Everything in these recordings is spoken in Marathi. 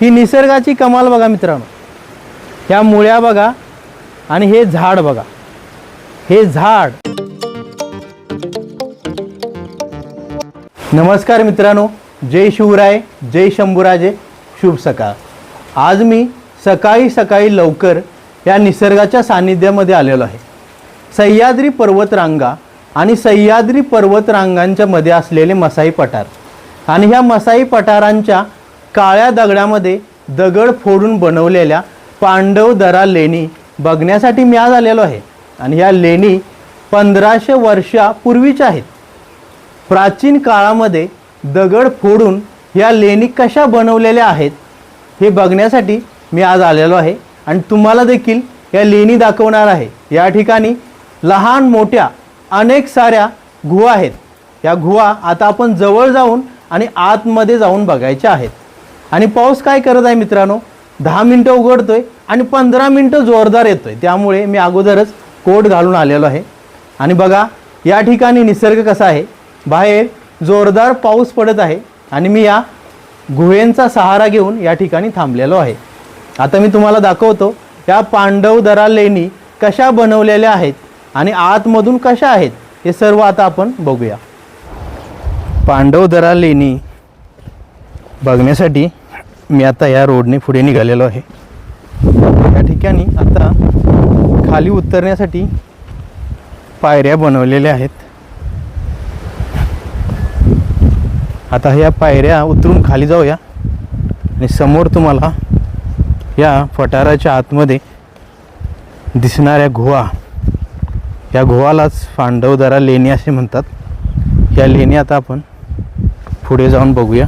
ही निसर्गाची कमाल बघा मित्रांनो. ह्या मुळ्या बघा आणि हे झाड बघा. हे झाड. नमस्कार मित्रांनो. जय शिवराय जय शंभूराजे. शुभ सकाळ. आज मी सकाळी सकाळी लवकर या निसर्गाच्या सान्निध्यामध्ये आलेलो आहे. सह्याद्री पर्वतरांगा आणि सह्याद्री पर्वतरांगांच्या मध्ये असलेले मसाई पठार. आणि ह्या मसाई पठारांच्या काळ्या दगडामध्ये दगड फोडून बनवलेल्या पांडव दरा लेणी बघण्यासाठी मी आज आलेलो आहे. आणि ह्या लेणी पंधराशे वर्षापूर्वीच्या आहेत. प्राचीन काळामध्ये दगड फोडून ह्या लेणी कशा बनवलेल्या आहेत हे बघण्यासाठी मी आज आलेलो आहे. आणि तुम्हाला देखील या लेणी दाखवणार आहे. या ठिकाणी लहान मोठ्या अनेक साऱ्या गुहा आहेत. या गुहा आता आपण जवळ जाऊन आणि आतमध्ये जाऊन बघायच्या आहेत. आणि पाऊस काय करत आहे मित्रांनो? दहा मिनटं उघडतोय आणि पंधरा मिनटं जोरदार येतोय. त्यामुळे मी अगोदरच कोट घालून आलेलो आहे. आणि बघा या ठिकाणी निसर्ग कसा आहे? बाहेर जोरदार पाऊस पडत आहे आणि मी या गुहेंचा सहारा घेऊन या ठिकाणी थांबलेलो आहे. आता मी तुम्हाला दाखवतो या पांडवदरा लेणी कशा बनवलेल्या आहेत आणि आतमधून कशा आहेत हे सर्व आता आपण बघूया. पांडवदरा लेणी बघण्यासाठी मी आता या रोडने पुढे निघालेलो आहे. या ठिकाणी आता खाली उतरण्यासाठी पायऱ्या बनवलेल्या आहेत. आता ह्या पायऱ्या उतरून खाली जाऊया आणि समोर तुम्हाला या फटाराच्या आतमध्ये दिसणाऱ्या गुहा या गुहालाच फांडवदारा लेणी असे म्हणतात. या लेणी आता आपण पुढे जाऊन बघूया.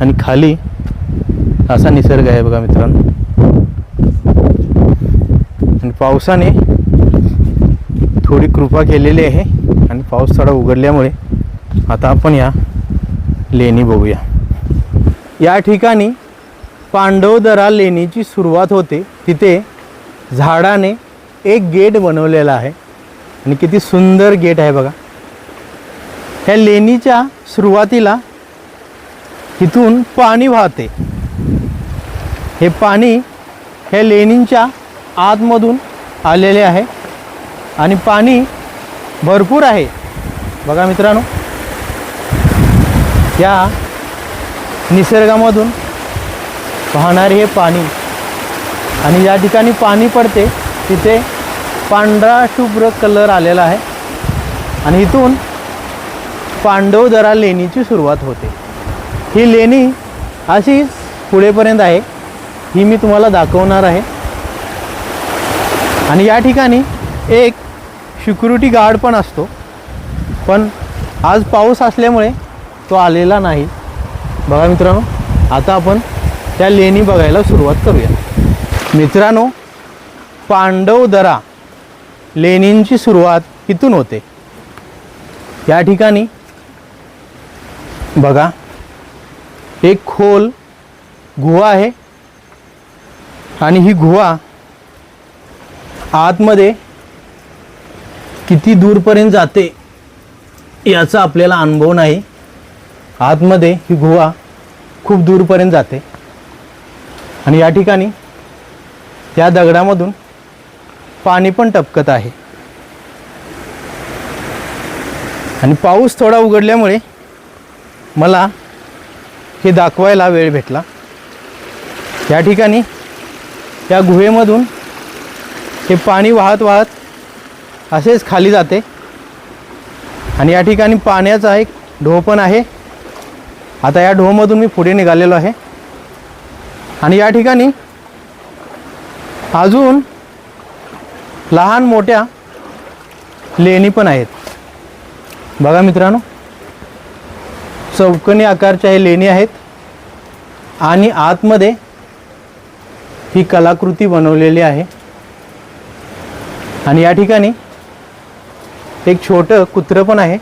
आणि खाली असा निसर्ग आहे बघा मित्रांनो. आणि पावसाने थोडी कृपा केलेली आहे आणि पाऊस थोडा उघडल्यामुळे आता आपण या लेणी बघूया. या ठिकाणी पांडवदरा लेणीची सुरुवात होते. तिथे झाडाने एक गेट बनवलेला आहे. आणि किती सुंदर गेट आहे बघा. ह्या लेणीच्या सुरुवातीला इथून पाणी वाहते. हे पाणी ह्या लेणींच्या आतमधून आलेले आहे. आणि पाणी भरपूर आहे. बघा मित्रांनो. या निसर्गामधून वाहणारे हे पाणी. आणि या ठिकाणी पाणी पडते तिथे पांढरा शुभ्र कलर आलेला आहे. आणि इथून पांडवदरा लेणीची सुरुवात होते. ही लेणी अशीच पुढेपर्यंत आहे. ही मी तुम्हाला दाखवणार आहे. आणि या ठिकाणी एक सिक्युरिटी गार्ड पण असतो. पण आज पाऊस असल्यामुळे तो आलेला नाही. बघा मित्रांनो आता आपण त्या लेणी बघायला सुरुवात करूया. मित्रांनो पांडवदरा लेणींची सुरुवात इथून होते. या ठिकाणी बघा एक खोल गुहा आहे. आणि ही गुहा आतमध्ये किती दूरपर्यंत जाते याचा आपल्याला अनुभव नाही. आतमध्ये ही गुहा खूप दूरपर्यंत जाते. आणि या ठिकाणी त्या दगडामधून पाणी पण टपकत आहे. आणि पाऊस थोडा उघडल्यामुळे मला हे दाखवायला वेळ भेटला. या ठिकाणी या गुहेमधून हे पाणी वाहत वाहत असेच खाली जाते. आणि या ठिकाणी पाण्याचा एक ढो पण आहे. आता या ढोमधून मी पुढे निघालेलो आहे. आणि या ठिकाणी अजून लहान मोठ्या लेणी पण आहेत. बघा मित्रांनो चौकनी आकारच्या हे लेणी आहेत. आणि आतमध्ये ही कलाकृती बनवलेली आहे. आणि या ठिकाणी एक छोटं कुत्रं पण आहे.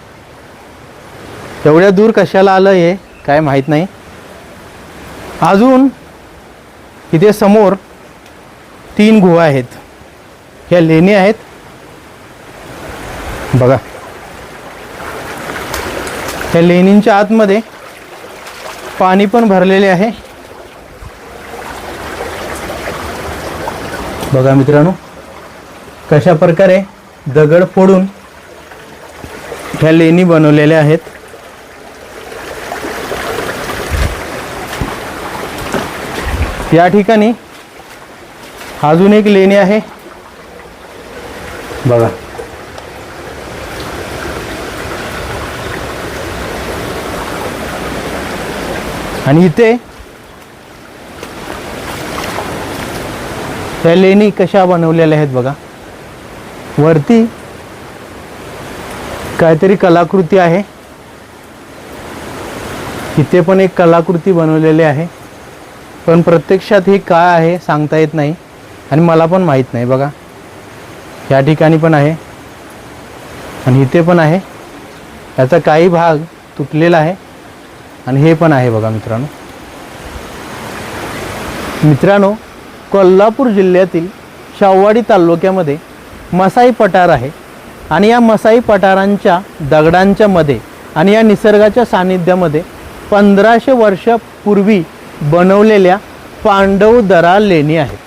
एवढ्या दूर कशाला आलं हे काय माहीत नाही. अजून इथे समोर तीन गुहा आहेत. ह्या लेणी आहेत. बघा. ह्या लेणींच्या आतमध्ये पाणी पण भरलेले आहे. बघा मित्रांनो कशा प्रकारे दगड फोडून ह्या लेणी बनवलेल्या आहेत. या ठिकाणी अजून एक लेणी आहे. बघा. आणि इथे त्या लेणी कशा बनवलेल्या आहेत बघा. वरती काहीतरी कलाकृती आहे. इथे पण एक कलाकृती बनवलेली आहे. पण प्रत्यक्षात हे काय आहे सांगता येत नाही आणि मला पण माहीत नाही बघा. या ठिकाणी पण आहे. आणि इथे पण आहे. याचा काही भाग तुटलेला आहे. आणि हे पण आहे बघा मित्रांनो. मित्रांनो कोल्हापूर जिल्ह्यातील शाहवाडी तालुक्यामध्ये मसाई पठार आहे. आणि या मसाई पठारांच्या दगडांच्या मध्ये आणि या निसर्गाच्या सानिध्यामध्ये पंधराशे वर्षापूर्वी बनवलेल्या पांडवदरा लेणी आहेत.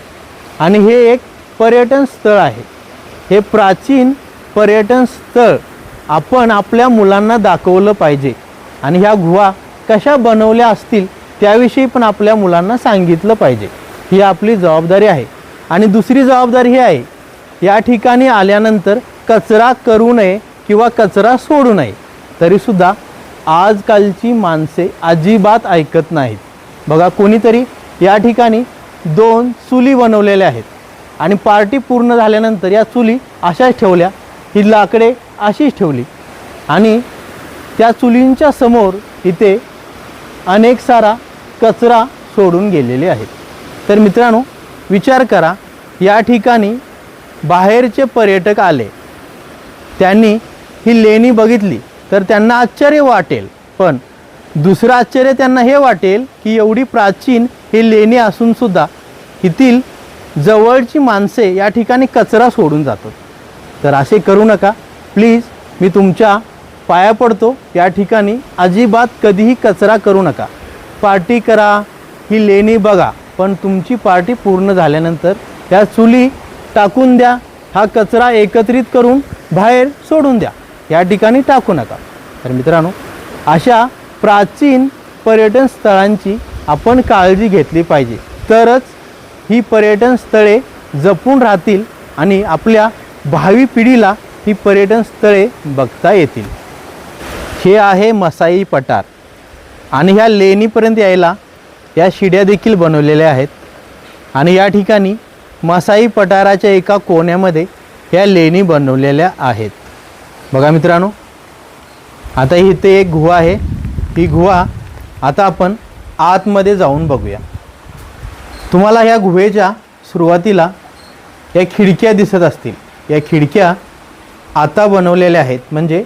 आणि हे एक पर्यटन स्थळ आहे. हे प्राचीन पर्यटन स्थळ आपण आपल्या मुलांना दाखवलं पाहिजे. आणि ह्या गुहा कशा बनवल्या असतील त्याविषयी पण आपल्या मुलांना सांगितलं पाहिजे. ही आपली जबाबदारी आहे. आणि दुसरी जबाबदारी ही आहे या ठिकाणी आल्यानंतर कचरा करू नये किंवा कचरा सोडू नये तरीसुद्धा आजकालची माणसे अजिबात ऐकत नाहीत. बघा कोणीतरी या ठिकाणी दोन चुली बनवलेल्या आहेत. आणि पार्टी पूर्ण झाल्यानंतर या चुली अशाच ठेवल्या ही लाकडे अशीच ठेवली. आणि त्या चुलींच्या समोर इथे अनेक सारा कचरा सोडून गेलेले आहेत. तर मित्रांनो विचार करा या ठिकाणी बाहेरचे पर्यटक आले. त्यांनी ही लेणी बघितली तर त्यांना आश्चर्य वाटेल. पण दुसरं आश्चर्य त्यांना हे वाटेल की एवढी प्राचीन ही लेणी असूनसुद्धा येथील जवळची माणसे या ठिकाणी कचरा सोडून जातात. तर असे करू नका. प्लीज मी तुमच्या पाया पडतो. या ठिकाणी अजिबात कधीही कचरा करू नका. पार्टी करा. ही लेणी बघा. पण तुमची पार्टी पूर्ण झाल्यानंतर त्या चुली टाकून द्या. हा कचरा एकत्रित करून बाहेर सोडून द्या. या ठिकाणी टाकू नका. तर मित्रांनो अशा प्राचीन पर्यटन स्थळांची आपण काळजी घेतली पाहिजे. तरच ही पर्यटन स्थळे जपून राहतील आणि आपल्या भावी पिढीला ही पर्यटन स्थळे बघता येतील. हे आहे मसाई पठार. आणि ह्या लेणीपर्यंत यायला या शिड्या देखील बनवलेल्या आहेत. आणि या ठिकाणी मसाई पठाराच्या एका कोण्यामध्ये या लेणी बनवलेल्या आहेत. बघा मित्रांनो आता इथे एक गुहा आहे. ही गुहा आता आपण आतमध्ये जाऊन बघूया. तुम्हाला ह्या गुहेच्या सुरुवातीला या खिडक्या दिसत असतील. या खिडक्या आता बनवलेल्या आहेत. म्हणजे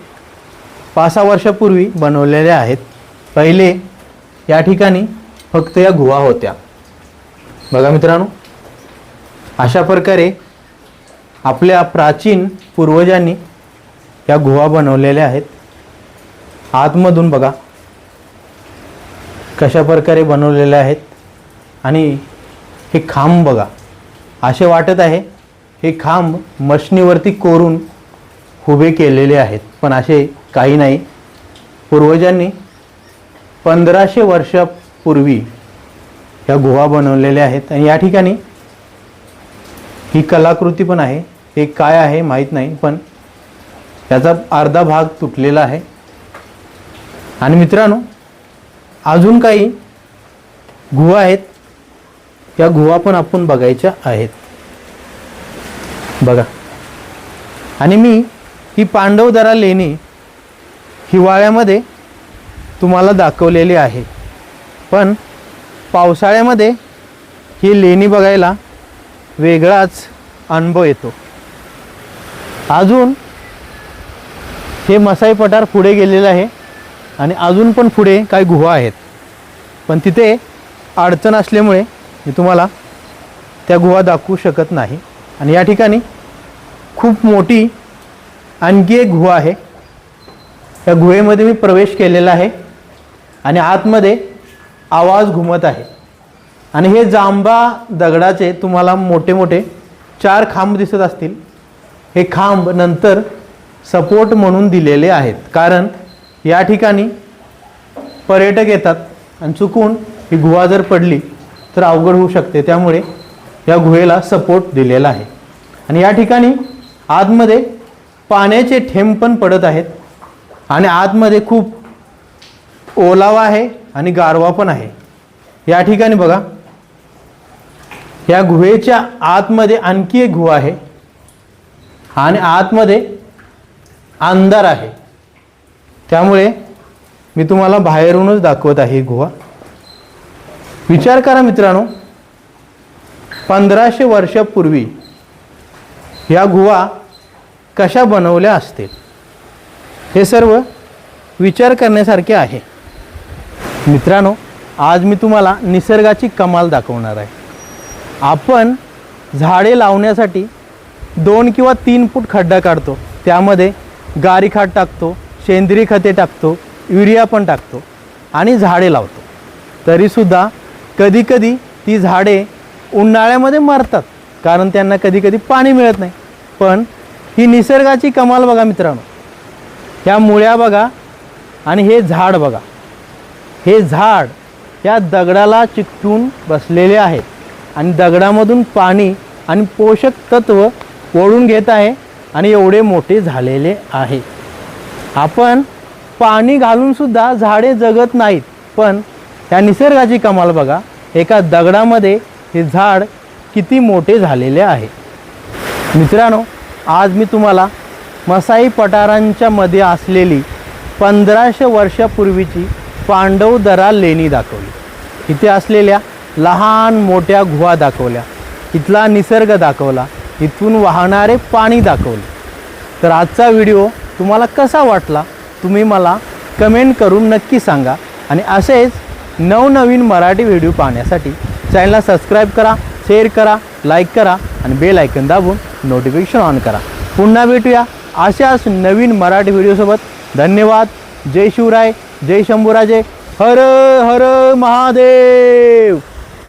पाच सहा वर्षापूर्वी बनवलेल्या आहेत. पहिले या ठिकाणी फक्त या गुहा होत्या. बघा मित्रांनो अशा प्रकारे आपल्या प्राचीन पूर्वजांनी या गुहा बनवलेल्या आहेत. आतमधून बघा कशा प्रकारे बनवलेल्या आहेत. आणि हे खांब बघा असे वाटत आहे हे खांब मशनीवरती कोरून उभे केलेले आहेत. पण असे काही नाही. पूर्वजांनी पंधराशे पूर्वी ह्या गुहा बनवलेल्या आहेत. आणि या ठिकाणी ही कलाकृती पण आहे. हे काय आहे माहीत नाही पण याचा अर्धा भाग तुटलेला आहे. आणि मित्रांनो अजून काही गुहा आहेत. या गुहा पण आपण बघायच्या आहेत. बघा. आणि मी ही पांडवदरा लेणी हिवाळ्यामध्ये तुम्हाला दाखवलेली आहे. पण पावसाळ्यामध्ये ही लेणी बघायला वेगळाच अनुभव येतो. अजून हे मसाई पठार पुढे गेलेलं आहे आणि अजून पण पुढे काही गुहा आहेत. पण तिथे अडचण असल्यामुळे मी तुम्हाला त्या गुहा दाखवू शकत नाही. आणि या ठिकाणी खूप मोठी आणखी एक गुहा आहे. त्या गुहेमध्ये मी प्रवेश केलेला आहे. आणि आतमध्ये आवाज घुमत आहे. आणि हे जांबा दगडाचे तुम्हाला मोठे मोठे चार खांब दिसत असतील. हे खांब नंतर सपोर्ट म्हणून दिलेले आहेत. कारण या ठिकाणी पर्यटक येतात आणि चुकून ही गुहा जर पडली तर अवघड होऊ शकते. त्यामुळे या गुहेला सपोर्ट दिलेला आहे. आणि या ठिकाणी आतमध्ये पाण्याचे थेंब पण पडत आहेत. आणि आतमध्ये खूप ओलावा आहे. आणि गारवा पण आहे. या ठिकाणी बघा. या गुहेच्या आतमध्ये आणखी एक गुहा आहे. आणि आतमध्ये अंधार आहे. त्यामुळे मी तुम्हाला बाहेरूनच दाखवत आहे गुहा. विचार करा मित्रांनो. पंधराशे वर्षापूर्वी या गुहा कशा बनवल्या असतील? हे सर्व विचार करण्यासारखे आहे. मित्रांनो आज मी तुम्हाला निसर्गाची कमाल दाखवणार आहे. आपण झाडे लावण्यासाठी दोन किंवा तीन फूट खड्डा काढतो. त्यामध्ये गारी खात टाकतो सेंद्रिय खते टाकतो युरिया पण टाकतो आणि झाडे लावतो. तरीसुद्धा कधीकधी ती झाडे उन्हाळ्यामध्ये मरतात कारण त्यांना कधीकधी पाणी मिळत नाही. पण ही निसर्गाची कमाल बघा मित्रांनो. ह्या मुळ्या बघा आणि हे झाड बघा. हे झाड या दगडाला चिकटून बसलेले आहे. आणि दगडामधून पाणी आणि पोषक तत्व ओढून घेत आहे आणि एवढे मोठे झालेले आहे. आपण पाणी घालूनसुद्धा झाडे जगत नाहीत पण त्या निसर्गाची कमाल बघा. एका दगडामध्ये हे झाड किती मोठे झालेले आहे. मित्रांनो आज मी तुम्हाला मसाई पठारांच्या मध्ये असलेली पंधराशे वर्षापूर्वीची पांडवदरा लेणी दाखवली. इथे असलेल्या लहान मोठ्या गुहा दाखवल्या. इथला निसर्ग दाखवला. इथून वाहणारे पाणी दाखवले. तर आजचा व्हिडिओ तुम्हाला कसा वाटला? तुम्ही मला कमेंट करून नक्की सांगा. आणि असेच नवनवीन मराठी व्हिडिओ पाहण्यासाठी चॅनलला सबस्क्राईब करा शेअर करा लाईक करा आणि बेल आयकन दाबून नोटिफिकेशन ऑन करा. पुन्हा भेटूया अशाच नवीन मराठी व्हिडिओसोबत. धन्यवाद. जय शिवराय. जय शंभूराजे. हर हर महादेव.